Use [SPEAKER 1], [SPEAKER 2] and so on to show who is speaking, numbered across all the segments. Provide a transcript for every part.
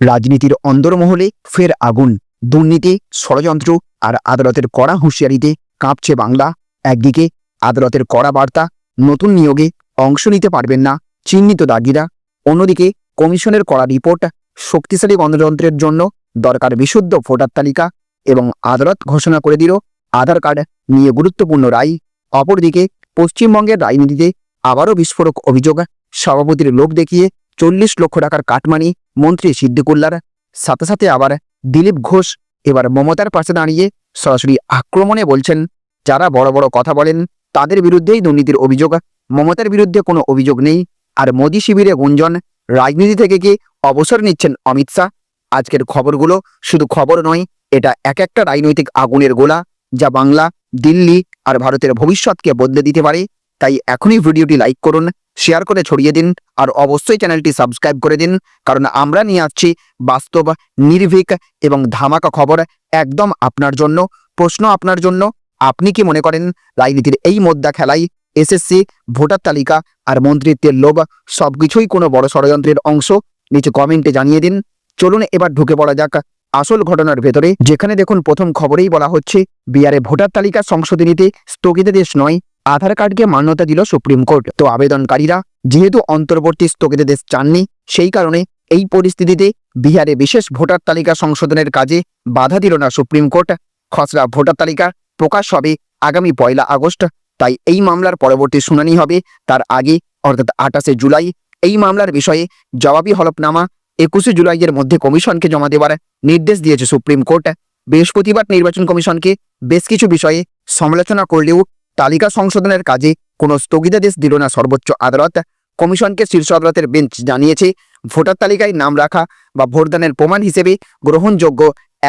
[SPEAKER 1] রাজনীতির অন্দরমহলে ফের আগুন, দুর্নীতি, ষড়যন্ত্র আর আদালতের কড়া হুঁশিয়ারিতে কাঁপছে বাংলা। একদিকে আদালতের কড়া বার্তা, নতুন নিয়োগে অংশ নিতে পারবেন না চিহ্নিত দাগিরা। অন্যদিকে কমিশনের কড়া রিপোর্ট শক্তিশালী গণতন্ত্রের জন্য দরকার বিশুদ্ধ ভোটার তালিকা এবং আদালত ঘোষণা করে দিল আধার কার্ড নিয়ে গুরুত্বপূর্ণ রায়। অপরদিকে পশ্চিমবঙ্গের রাজনীতিতে আবারও বিস্ফোরক অভিযোগ, সভাপতির লোক দেখিয়ে চল্লিশ লক্ষ টাকার কাটমানি, মন্ত্রী সিদ্দিকুল্লার। সাথে সাথে আবার দিলীপ ঘোষ এবার মমতার পাশে দাঁড়িয়ে সরাসরি আক্রমণে বলছেন, যারা বড় বড় কথা বলেন, তাদের বিরুদ্ধেই দুর্নীতির অভিযোগ। মমতার বিরুদ্ধে কোনো অভিযোগ নেই। আর মোদী শিবিরে গুঞ্জন, রাজনীতি থেকে কি অবসর নিচ্ছেন অমিত শাহ? আজকের খবরগুলো শুধু খবর নয়, এটা এক একটা রাজনৈতিক আগুনের গোলা, যা বাংলা, দিল্লি আর ভারতের ভবিষ্যৎকে বদলে দিতে পারে। তাই এখনই ভিডিওটি লাইক করুন শেয়ার করে ছড়িয়ে দিন, আর অবশ্যই চ্যানেলটি সাবস্ক্রাইব করে দিন, কারণ আমরা নিয়ে আসছি বাস্তব, নির্ভীক এবং ধামাকা খবর একদম আপনার জন্য, প্রশ্ন আপনার জন্য। আপনি কি মনে করেন রাজনীতির এই মোদ্দা খেলায় এসএসসি, ভোটার তালিকা আর মন্ত্রিত্বের লোভ সবকিছুই কোনো বড় ষড়যন্ত্রের অংশ? নিচে কমেন্টে জানিয়ে দিন। চলুন এবার ঢুকে পড়া যাক আসল ঘটনার ভেতরে। যেখানে দেখুন প্রথম খবরেই বলা হচ্ছে, বিহারে ভোটার তালিকা সংশোধনীতে স্থগিতাদেশ নয়। আধার কার্ডকে মান্যতা দিল সুপ্রিম কোর্ট। তো আবেদনকারীরা যেহেতু অন্তর্বর্তী স্থগিতাদেশ চাননি, সেই কারণে এই পরিস্থিতিতে বিহারে বিশেষ ভোটার তালিকা সংশোধনের কাজে বাধা দিল না সুপ্রিম কোর্ট। খসড়া ভোটার তালিকা প্রকাশ হবে আগামী পয়লা আগস্ট, তাই এই মামলার পরবর্তী শুনানি হবে তার আগে, অর্থাৎ আঠাশে জুলাই। এই মামলার বিষয়ে জবাবি হলফনামা একুশে জুলাইয়ের মধ্যে কমিশনকে জমা দেওয়ার নির্দেশ দিয়েছে সুপ্রিম কোর্ট। বৃহস্পতিবার নির্বাচন কমিশনকে বেশ কিছু বিষয়ে সমালোচনা করলেও তালিকা সংশোধনের কাজে কোনো স্থগিতাদেশ দিল না সর্বোচ্চ আদালত। কমিশনকে শীর্ষ আদালতের বেঞ্চ জানিয়েছে, ভোটার তালিকায় নাম রাখা বা ভোটদানের প্রমাণ হিসেবে গ্রহণযোগ্য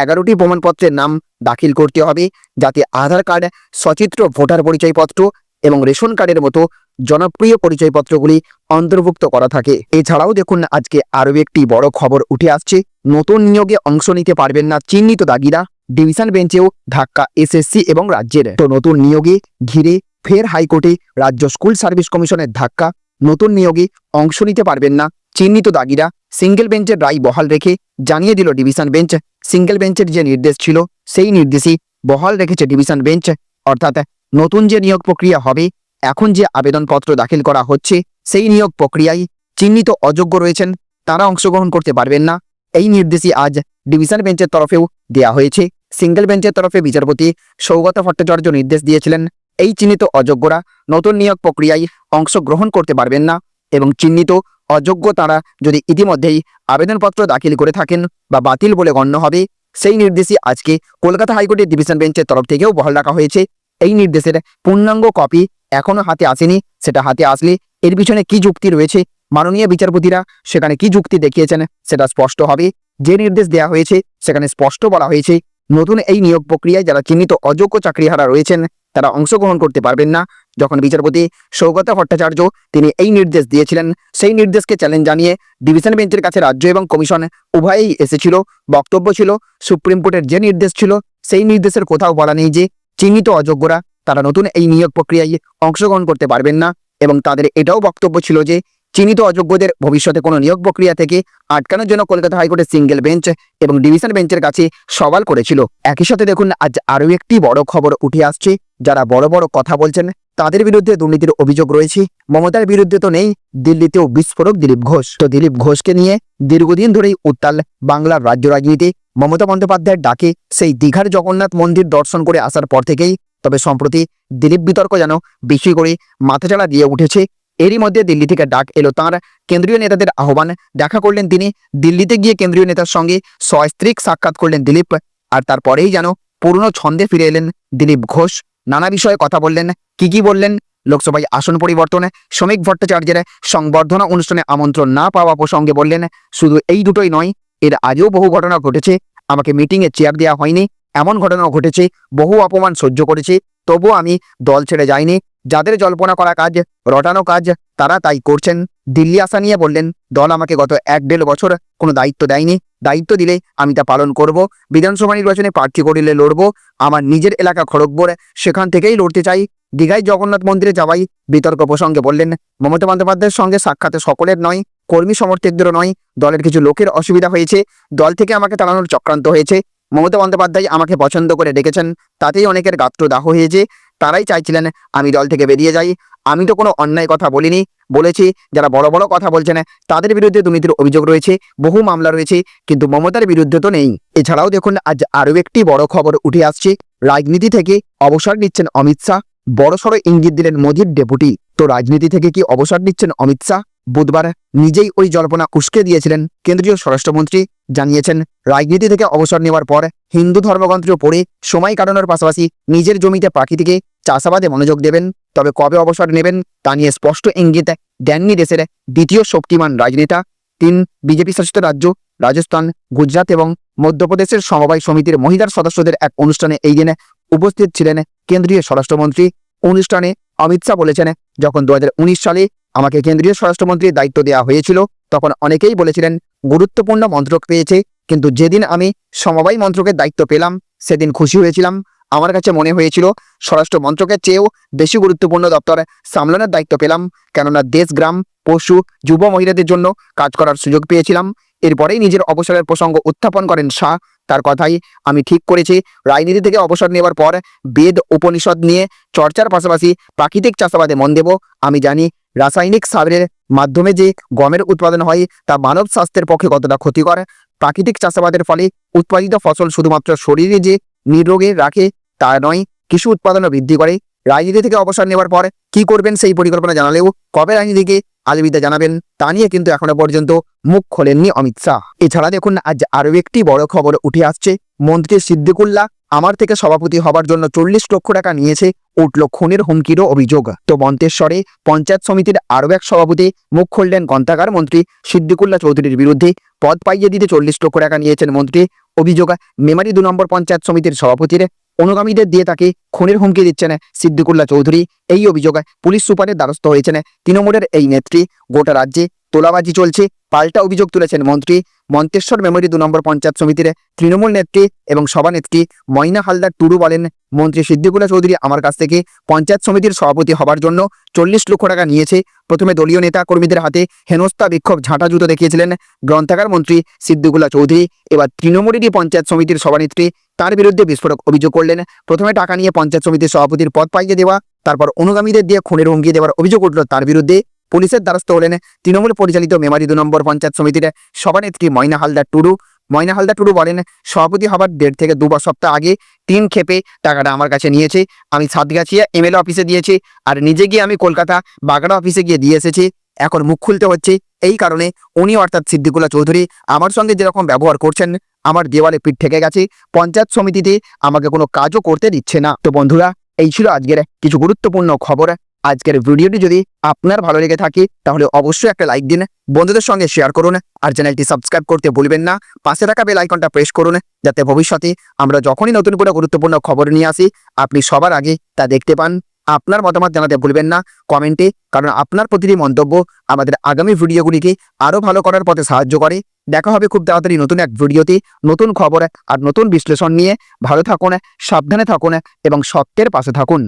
[SPEAKER 1] এগারোটি প্রমাণপত্রের নাম দাখিল করতে হবে, যাতে আধার কার্ড, সচিত্র, ভোটার পরিচয়পত্র এবং রেশন কার্ডের মতো জনপ্রিয় পরিচয়পত্রগুলি অন্তর্ভুক্ত করা থাকে। এছাড়াও দেখুন, আজকে আরও একটি বড় খবর উঠে আসছে, নতুন নিয়োগে অংশ নিতে পারবেন না চিহ্নিত দাগিরা। ডিভিশন বেঞ্চেও ধাক্কা এসএসসি এবং রাজ্যের। তো নতুন নিয়োগে ঘিরে ফের হাইকোর্টে রাজ্য স্কুল সার্ভিস কমিশনের ধাক্কা। নতুন নিয়োগে অংশ নিতে পারবেন না চিহ্নিত দাগিরা। সিঙ্গেল বেঞ্চের রায় বহাল রেখে জানিয়ে দিল ডিভিশন বেঞ্চ, সিঙ্গেল বেঞ্চের যে নির্দেশ ছিল সেই নির্দেশই বহাল রেখেছে ডিভিশন বেঞ্চ। অর্থাৎ নতুন যে নিয়োগ প্রক্রিয়া হবে, এখন যে আবেদনপত্র দাখিল করা হচ্ছে, সেই নিয়োগ প্রক্রিয়ায় চিহ্নিত অযোগ্য রয়েছেন। তারা অংশগ্রহণ করতে পারবেন না। এই নির্দেশই আজ ডিভিশন বেঞ্চের তরফেও দেয়া হয়েছে। সিঙ্গেল বেঞ্চের তরফে বিচারপতি সৌগত ভট্টাচার্য নির্দেশ দিয়েছিলেন, এই চিহ্নিত অযোগ্যরা নতুন নিয়োগ প্রক্রিয়ায় অংশগ্রহণ করতে পারবেন না এবং চিহ্নিত অযোগ্য তারা যদি ইতিমধ্যেই আবেদনপত্র দাখিল করে থাকেন বা বাতিল বলে গণ্য হবে, সেই নির্দেশই আজকে কলকাতা হাইকোর্টের ডিভিশন বেঞ্চের তরফ থেকেও বহাল রাখা হয়েছে। এই নির্দেশের পূর্ণাঙ্গ কপি এখনও হাতে আসেনি। সেটা হাতে আসলে এর পিছনে কি যুক্তি রয়েছে, মাননীয় বিচারপতিরা সেখানে কি যুক্তি দেখিয়েছেন, সেটা স্পষ্ট হবে। যে নির্দেশ দেওয়া হয়েছে, সেখানে স্পষ্ট বলা হয়েছে নতুন এই নিয়োগ প্রক্রিয়ায় যারা চিহ্নিত অযোগ্য চাকরিহারা রয়েছেন, তারা অংশগ্রহণ করতে পারবেন না। যখন বিচারপতি সৌগত ভট্টাচার্য তিনি এই নির্দেশ দিয়েছিলেন, সেই নির্দেশকে চ্যালেঞ্জ জানিয়ে ডিভিশন বেঞ্চের কাছে রাজ্য এবং কমিশন উভয়েই এসেছিল। বক্তব্য ছিল, সুপ্রিম কোর্টের যে নির্দেশ ছিল, সেই নির্দেশের কোথাও বলা নেই যে চিহ্নিত অযোগ্যরা তারা নতুন এই নিয়োগ প্রক্রিয়ায় অংশগ্রহণ করতে পারবেন না। এবং তাদের এটাও বক্তব্য ছিল যে চিহ্নিত অযোগ্যদের ভবিষ্যতে কোনো নিয়োগ প্রক্রিয়া থেকে আটকানোর জন্য কলকাতা হাইকোর্টের সিঙ্গেল বেঞ্চ এবং ডিভিশন বেঞ্চের কাছে সওয়াল করেছিল। একই সাথে দেখুন, আজ আরও একটি বড় খবর উঠে আসছে। যারা বড় বড় কথা বলছেন, তাদের বিরুদ্ধে দুর্নীতির অভিযোগ রয়েছে। মমতার বিরুদ্ধে তো নেই, দিল্লিতেও বিস্ফোরক দিলীপ ঘোষ। তো দিলীপ ঘোষকে নিয়ে দীর্ঘদিন ধরেই উত্তাল বাংলার রাজ্য রাজনীতি। মমতা বন্দ্যোপাধ্যায়ের ডাকে সেই দীঘার জগন্নাথ মন্দির দর্শন করে আসার পর থেকেই, তবে সম্প্রতি দিলীপ বিতর্ক যেন বেশি করে মাথাচাড়া দিয়ে উঠেছে। এরই মধ্যে দিল্লি থেকে ডাক এলো তাঁর কেন্দ্রীয় নেতাদের আহ্বান। দেখা করলেন তিনি, দিল্লিতে গিয়ে কেন্দ্রীয় নেতার সঙ্গে সস্ত্রীক সাক্ষাৎ করলেন দিলীপ, আর তারপরেই যেন পুরনো ছন্দে ফিরে এলেন দিলীপ ঘোষ। নানা বিষয়ে কথা বললেন, কি কি বললেন, লোকসভায় আসন পরিবর্তনে, শ্রমিক ভট্টাচার্যের সংবর্ধনা অনুষ্ঠানে আমন্ত্রণ না পাওয়া প্রসঙ্গে বললেন, শুধু এই দুটোই নয়, এর আগেও বহু ঘটনা ঘটেছে, আমাকে মিটিংয়ে চেয়ার দেওয়া হয়নি এমন ঘটনাও ঘটেছে, বহু অপমান সহ্য করেছে, তবুও আমি দল ছেড়ে যাইনি। যাদের জল্পনা করা কাজ, রটানো কাজ, তারা তাই করছেন। দিল্লি আসা নিয়ে বললেন, দল আমাকে গত এক দেড় বছর কোনো দায়িত্ব দেয়নি। দায়িত্ব দিলে আমি তা পালন করব। বিধানসভা নির্বাচনে প্রার্থী করিলে লড়ব। আমার নিজের এলাকা খড়গপুর, সেখান থেকেই লড়তে চাই। দীঘায় জগন্নাথ মন্দিরে যাওয়াই বিতর্ক প্রসঙ্গে বললেন, মমতা বন্দ্যোপাধ্যায়ের সঙ্গে সাক্ষাতে সকলের নয়, কর্মী সমর্থকদেরও নয়। দলের কিছু লোকের অসুবিধা হয়েছে। দল থেকে আমাকে তাড়ানোর চক্রান্ত হয়েছে। মমতা বন্দ্যোপাধ্যায় আমাকে পছন্দ করে ডেকেছেন, তাতেই অনেকের গাত্রদাহ হয়েছে। তারাই চাইছিলেন আমি দল থেকে বেরিয়ে যাই। আমি তো কোনো অন্যায় কথা বলিনি। বলেছি, যারা বড় বড় কথা বলছেন, তাদের বিরুদ্ধে দুর্নীতির অভিযোগ রয়েছে, বহু মামলা রয়েছে, কিন্তু মমতার বিরুদ্ধে তো নেই। এছাড়াও দেখুন, আজ আরও একটি বড় খবর উঠে আসছে। রাজনীতি থেকে অবসর নিচ্ছেন অমিত শাহ। বড়সড় ইঙ্গিত দিলেন মোদীর ডেপুটি। তো রাজনীতি থেকে কি অবসর নিচ্ছেন অমিত শাহ? বুধবার নিজেই ওই জল্পনা উস্কে দিয়েছিলেন কেন্দ্রীয় স্বরাষ্ট্রমন্ত্রী। জানিয়েছেন, রাজনীতি থেকে অবসর নেওয়ার পর হিন্দু ধর্মগ্রন্থ পড়ে সময় কাটানোর পাশাপাশি নিজের জমিতে প্রাকৃতিকে চাষাবাদে মনোযোগ দেবেন। তবে কবে অবসর নেবেন তা নিয়ে স্পষ্ট ইঙ্গিত দেননি দেশের দ্বিতীয় শক্তিমান রাজনেতা। তিন, বিজেপি শাসিত রাজ্য রাজস্থান, গুজরাট এবং মধ্যপ্রদেশের সমবায় সমিতির মহিলার সদস্যদের এক অনুষ্ঠানে এই দিনে উপস্থিত ছিলেন কেন্দ্রীয় স্বরাষ্ট্রমন্ত্রী। অনুষ্ঠানে অমিত শাহ বলেছেন, যখন দু হাজার উনিশ সালে আমাকে কেন্দ্রীয় স্বরাষ্ট্রমন্ত্রীর দায়িত্ব দেওয়া হয়েছিল। তখন অনেকেই বলেছিলেন, গুরুত্বপূর্ণ মন্ত্রক পেয়েছে, কিন্তু যেদিন আমি সমবায় মন্ত্রকের দায়িত্ব পেলাম, সেদিন খুশি হয়েছিলাম। আমার কাছে মনে হয়েছিল, স্বরাষ্ট্র মন্ত্রকের চেয়েও বেশি গুরুত্বপূর্ণ দপ্তর সামলানোর দায়িত্ব পেলাম, কেননা দেশ, গ্রাম, পশু, যুব মহিলাদের জন্য কাজ করার সুযোগ পেয়েছিলাম। এরপরেই নিজের অবসরের প্রসঙ্গ উত্থাপন করেন শাহ। তার কথাই আমি ঠিক করেছি। রাজনীতি থেকে অবসর নেওয়ার পর বেদ, উপনিষদ নিয়ে চর্চার পাশাপাশি প্রাকৃতিক চাষাবাদে মন দেব। আমি জানি রাসায়নিক সারের মাধ্যমে যে গমের উৎপাদন হয়, তা মানব স্বাস্থ্যের পক্ষে কতটা ক্ষতিকর? প্রাকৃতিক চাষাবাদের ফলে উৎপাদিত ফসল শুধুমাত্র শরীরে যে নিরোগে রাখে, তা নয়, কৃষি উৎপাদনও বৃদ্ধি করে। রাজনীতি থেকে অবসর নেওয়ার পর কি করবেন সেই পরিকল্পনা জানালেও কবে রাজনীতিকে আলবিদা জানাবেন তা নিয়ে কিন্তু এখনও পর্যন্ত মুখ খোলেননি অমিত শাহ। এছাড়া দেখুন, আজ আরও একটি বড় খবর উঠে আসছে। মন্ত্রী সিদ্দিকুল্লাহ আমার থেকে সভাপতি হবার জন্য চল্লিশ লক্ষ টাকা নিয়েছে, উঠল খুনের হুমকিরও অভিযোগ। তো মন্তেশ্বরে পঞ্চায়েত সমিতির আরও এক সভাপতি মুখ খুললেন গ্রন্থাগার মন্ত্রী সিদ্দিকুল্লাহ চৌধুরীর বিরুদ্ধে। পদ পাইয়ে দিতে চল্লিশ লক্ষ টাকা নিয়েছেন মন্ত্রী। অভিযোগ, মেমারি দু নম্বর পঞ্চায়েত সমিতির সভাপতির অনুগামীদের দিয়ে তাকে খুনের হুমকি দিচ্ছেন সিদ্দিকুল্লাহ চৌধুরী। এই অভিযোগে পুলিশ সুপারের দ্বারস্থ হয়েছেন তৃণমূলের এই নেত্রী। গোটা রাজ্যে তোলাবাজি চলছে। পাল্টা অভিযোগ তুলেছেন মন্ত্রী। মন্তেশ্বর মেমোরি দু নম্বর পঞ্চায়েত সমিতির তৃণমূল নেত্রী এবং সভানেত্রী ময়না হালদার টুডু বলেন, মন্ত্রী সিদ্দিকুল্লাহ চৌধুরী আমার কাছ থেকে পঞ্চায়েত সমিতির সভাপতি হবার জন্য চল্লিশ লক্ষ টাকা নিয়েছে। প্রথমে দলীয় নেতা কর্মীদের হাতে হেনস্থা, বিক্ষোভ, ঝাঁটা জুতো দেখিয়েছিলেন। গ্রন্থাগার মন্ত্রী সিদ্দিকুল্লাহ চৌধুরী। এবার তৃণমূলেরই পঞ্চায়েত সমিতির সভানেত্রী তার বিরুদ্ধে বিস্ফোরক অভিযোগ করলেন। প্রথমে টাকা নিয়ে পঞ্চায়েত সমিতির সভাপতির পদ পাইয়ে দেওয়া, তারপর অনুগামীদের দিয়ে খুনের হুমকি দেওয়ার অভিযোগ উঠল তার বিরুদ্ধে। পুলিশের দ্বারস্থ হলেন তৃণমূল পরিচালিত মেমারি দু নম্বর পঞ্চায়েত সমিতির সভানেত্রী ময়না হালদার টুডু। ময়না হালদার টুডু বলেন, সভাপতি হবার দেড় থেকে দু সপ্তাহ আগে তিন খেপে টাকাটা আমার কাছে নিয়েছে। আমি সাতগাছিয়া এমএলএ অফিসে দিয়েছি আর নিজে গিয়ে আমি কলকাতা বাগড়া অফিসে গিয়ে দিয়ে এসেছি। এখন মুখ খুলতে হচ্ছে। এই কারণে উনি অর্থাৎ সিদ্দিকুল্লাহ চৌধুরী আমার সঙ্গে যেরকম ব্যবহার করছেন আমার দেওয়ালে পিঠ থেকে গেছে। পঞ্চায়েত সমিতিতে আমাকে কোনো কাজও করতে দিচ্ছে না। তো বন্ধুরা, এই ছিল আজকের কিছু গুরুত্বপূর্ণ খবর। আজকের ভিডিওটি যদি আপনার ভালো লেগে থাকে, তাহলে অবশ্যই একটা লাইক দিন, বন্ধুদের সঙ্গে শেয়ার করুন, আর চ্যানেলটি সাবস্ক্রাইব করতে ভুলবেন না। পাশে থাকা বেল আইকনটা প্রেস করুন, যাতে ভবিষ্যতে আমরা যখনই নতুন কোনো গুরুত্বপূর্ণ খবর নিয়ে আসি, আপনি সবার আগে তা দেখতে পান। আপনার মতামত জানাতে ভুলবেন না, কমেন্টে, কারণ আপনার প্রতিটি মন্তব্য আমাদের আগামী ভিডিওগুলিকে আরও ভালো করার পথে সাহায্য করে। দেখা হবে খুব তাড়াতাড়ি নতুন এক ভিডিওতে। নতুন খবর আর নতুন বিশ্লেষণ নিয়ে। ভালো থাকুন, সাবধানে থাকুন এবং সত্যের পাশে থাকুন।